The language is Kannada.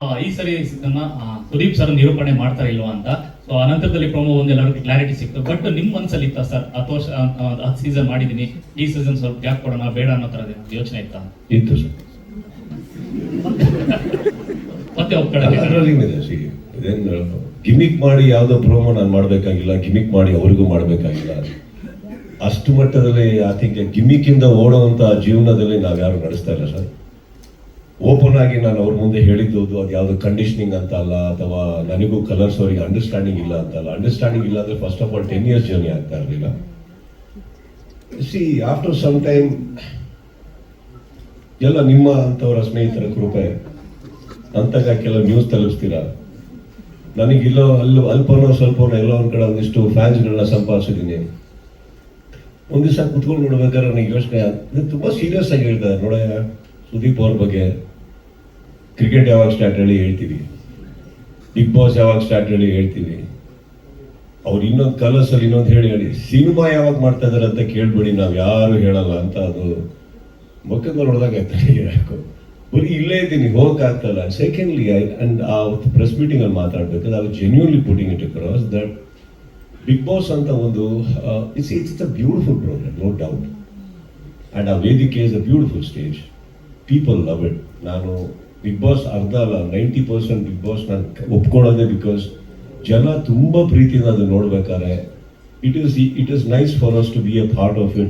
ಆ, ಈ ಸರಿ ಇದನ್ನ ಆ, ಸುದೀಪ್ ಸರ್ ನಿರೂಪಣೆ ಮಾಡ್ತಾರೆ ಇಲ್ವಾ ಅಂತ. ಸೊ ಅನಂತರದಲ್ಲಿ ಪ್ರೊಮೋ ಒಂದು ಎಲ್ಲರಿಗೂ ಕ್ಲಾರಿಟಿ ಸಿಕ್ತು. ಬಟ್ ನಿಮ್ ಮನ್ಸಲ್ಲಿ ಇತ್ತ ಸರ್ ಹತ್ತು ವರ್ಷ ಹತ್ತು ಸೀಸನ್ ಮಾಡಿದೀನಿ. ಈ ಸೀಸನ್ ಸ್ವಲ್ಪ ಗ್ಯಾಪ್ ಕೊಡೋಣ ಬೇಡ ಅನ್ನೋ ಥರದ ಯೋಚನೆ ಇತ್ತ? ಇತ್ತು ಸರ್ ಮತ್ತೆ ಇದೇನು ಗಿಮಿಕ್ ಮಾಡಿ ಯಾವುದೋ ಪ್ರೋಮೋ ನಾನು ಮಾಡಬೇಕಾಗಿಲ್ಲ ಗಿಮಿಕ್ ಮಾಡಿ ಅವ್ರಿಗೂ ಮಾಡಬೇಕಾಗಿಲ್ಲ. ಅಷ್ಟು ಮಟ್ಟದಲ್ಲಿ ಐ ಥಿಂಕ್ ಗಿಮಿಕ್ ಇಂದ ಓಡುವಂತ ಜೀವನದಲ್ಲಿ ನಾವು ಯಾರು ನಡೆಸ್ತಾ ಇಲ್ಲ ಸರ್ ಓಪನ್ ಆಗಿ ನಾನು ಅವ್ರ ಮುಂದೆ ಹೇಳಿದ್ದು ಅದು ಯಾವುದು ಕಂಡೀಷನಿಂಗ್ ಅಂತ ಅಲ್ಲ, ಅಥವಾ ನನಗೂ ಕಲರ್ಸ್ ಅವರಿಗೆ ಅಂಡರ್ಸ್ಟ್ಯಾಂಡಿಂಗ್ ಇಲ್ಲ ಅಂತ ಅಲ್ಲ. ಅಂಡರ್ಸ್ಟ್ಯಾಂಡಿಂಗ್ ಇಲ್ಲ ಅಂದ್ರೆ first of all ten years journey ಆಗ್ತಾ ಇರಲಿಲ್ಲ. ಸಿ ಆಫ್ಟರ್ ಸಮ್ ಟೈಮ್ ಎಲ್ಲ ನಿಮ್ಮ ಅಂತವರ ಸ್ನೇಹಿತರ ಕೃಪೆ. ಅಂತಾಗ ಕೆಲವು ನ್ಯೂಸ್ ತಲುಪಿಸ್ತೀರಾ? ನನಗಿಲ್ಲೋ ಅಲ್ಲಿ, ಅಲ್ಪನೋ ಸ್ವಲ್ಪನೋ ಎಲ್ಲೋ ಒಂದು ಕಡೆ ಒಂದಿಷ್ಟು ಫ್ಯಾನ್ಸ್ಗಳನ್ನ ಸಂಪಾದಿಸಿದ್ದೀನಿ. ಒಂದು ದಿವಸ ಕುತ್ಕೊಂಡು ನೋಡ್ಬೇಕಾದ್ರೆ ನನಗೆ ಯೋಚನೆ ತುಂಬಾ ಸೀರಿಯಸ್ ಆಗಿ ಹೇಳ್ತಾರೆ ನೋಡ ಸುದೀಪ್ ಅವ್ರ ಬಗ್ಗೆ. ಕ್ರಿಕೆಟ್ ಯಾವಾಗ ಸ್ಟಾರ್ಟ್ ಹೇಳಿ ಹೇಳ್ತೀವಿ ಬಿಗ್ ಬಾಸ್ ಯಾವಾಗ ಸ್ಟಾರ್ಟ್ ಹೇಳಿ ಹೇಳ್ತೀವಿ ಅವ್ರು ಇನ್ನೊಂದು ಕಲರ್ಸ್ ಅಲ್ಲಿ ಇನ್ನೊಂದು ಹೇಳಿ ಹೇಳಿ, ಸಿನಿಮಾ ಯಾವಾಗ ಮಾಡ್ತಾ ಇದಾರೆ ಅಂತ ಕೇಳ್ಬೇಡಿ, ನಾವು ಯಾರು ಹೇಳಲ್ಲ ಅಂತ ಅದು ಮುಖದ ನೋಡಿದಾಗ ಯಾಕೋ ಬರೀ ಇಲ್ಲೇ ಇದ್ದೀನಿ ಹೋಗಕ್ಕಾಗ್ತಲ್ಲ ಸೆಕೆಂಡ್ಲಿ ಸೆಕೆಂಡ್ಲಿ ಅಂಡ್ ಆ ಪ್ರೆಸ್ ಮೀಟಿಂಗ್ ಅಲ್ಲಿ ಮಾತಾಡ್ಬೇಕು, ಅದು genuinely putting it across that Bigg Boss ಅಂತ ಒಂದು it's it's a beautiful programme no doubt and ಆ ವೇದಿಕೆ is a beautiful stage people love it ನಾನು ಬಿಗ್ ಬಾಸ್ ಅರ್ಧ ಅಲ್ಲ ನೈಂಟಿ ಪರ್ಸೆಂಟ್ ಬಿಗ್ ಬಾಸ್ ನಾನು ಒಪ್ಕೊಳ್ಳೋದೆ ಬಿಕಾಸ್ ಜನ ತುಂಬಾ ಪ್ರೀತಿಯಿಂದ ಅದು ನೋಡ್ಬೇಕಾದ್ರೆ it is it is nice for us to be a part of it